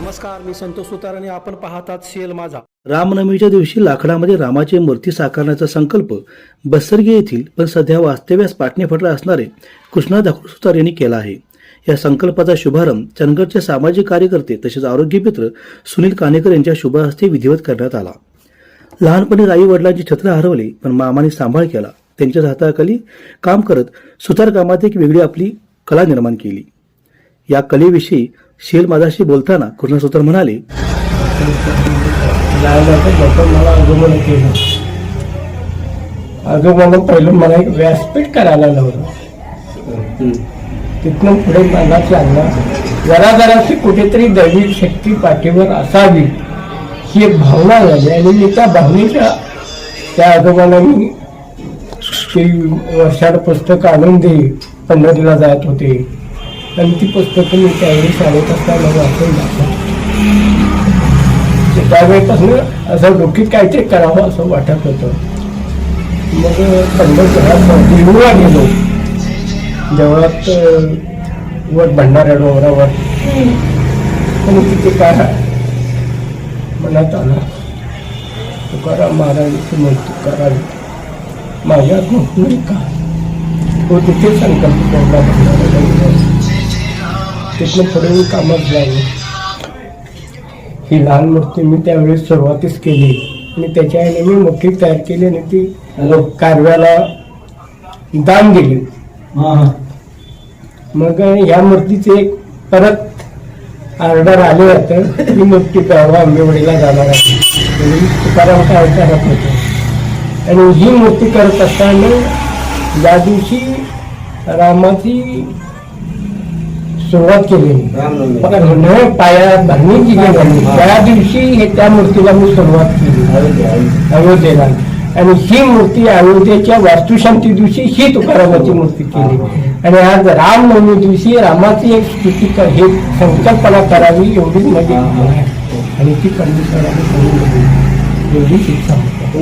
नमस्कार मी संतोष सुतार आणि आपण पाहतात सेल माझा. रामनवमीच्या दिवशी लाकडामध्ये रामाची मूर्ती साकारण्याचा संकल्प बसर्गी येथील पण सध्या वास्तव्यास पाटणे फटला असणारे कृष्णा धाकूर सुतार यांनी केला आहे. या संकल्पाचा शुभारंभ चंदगडचे सामाजिक कार्यकर्ते तसेच आरोग्यमित्र सुनील कानेकर यांच्या शुभहस्ते विधिवत करण्यात आला. लहानपणी आई वडिलांची छत्र हरवली पण मामाने सांभाळ केला. त्यांच्या हाताखाली काम करत सुतार कामात एक वेगळी आपली कला निर्माण केली. या कलेविषयी शेल माझाशी बोलताना कृष्ण सुतार म्हणाले? लहानाचं मोठं मला आजोबानं केलं आजोबानं पहिलं मला एक व्यासपीठ करायला लावलं तिथनं पुढे मला चालला जरा जराशी कुठेतरी दैविक शक्ती पाठीवर असावी ही एक भावना झाली आणि मी त्या भावनेच्या त्या आजोबाला मी ती वर्षाड पुस्तक आणून दे पंढरीला जात होते. आणि ती पुस्तकं मी त्यावेळी शाळेत असताना वाचून दाखवत त्यावेळेपासून असं डोकीत काहीतरी करावं असं वाटत होतं. मग पंढरपुरात देऊळा गेलो देवळात वर भंडाऱ्या डोंगरावर. आणि तिथे काय मनात आला तुकाराम महाराजांची मूर्ती करावी. माझ्या नाही का? तो तिथे संकल्प भंडाऱ्या तिथनं पुढे कामात लागलो ही लहान मूर्ती मी त्यावेळेस सुरुवातीस केली. आणि त्याच्या आईने मी मोठी तयार केली आणि ती कारव्याला दान दिली. मग ह्या मूर्तीचे एक परत ऑर्डर आले होतं. ही मूर्ती परवा आंबेवडीला जाणार आहे. तुकाराम काय करत होतो. आणि ही मूर्ती करत असताना ज्या दिवशी रामाची सुरुवात केली बघा म्हणणं पाया भरणी केली झाली त्या दिवशी हे त्या मूर्तीला मी सुरुवात केली अयोध्येला आणि ही मूर्ती अयोध्येच्या वास्तुशांती दिवशी ही तुकारामाची मूर्ती केली आणि आज रामनवमी दिवशी रामाची एक स्तुती हे संकल्पना करावी एवढीच माझी आणि ती करावी करून घ्यावी. एवढीच इच्छा होती.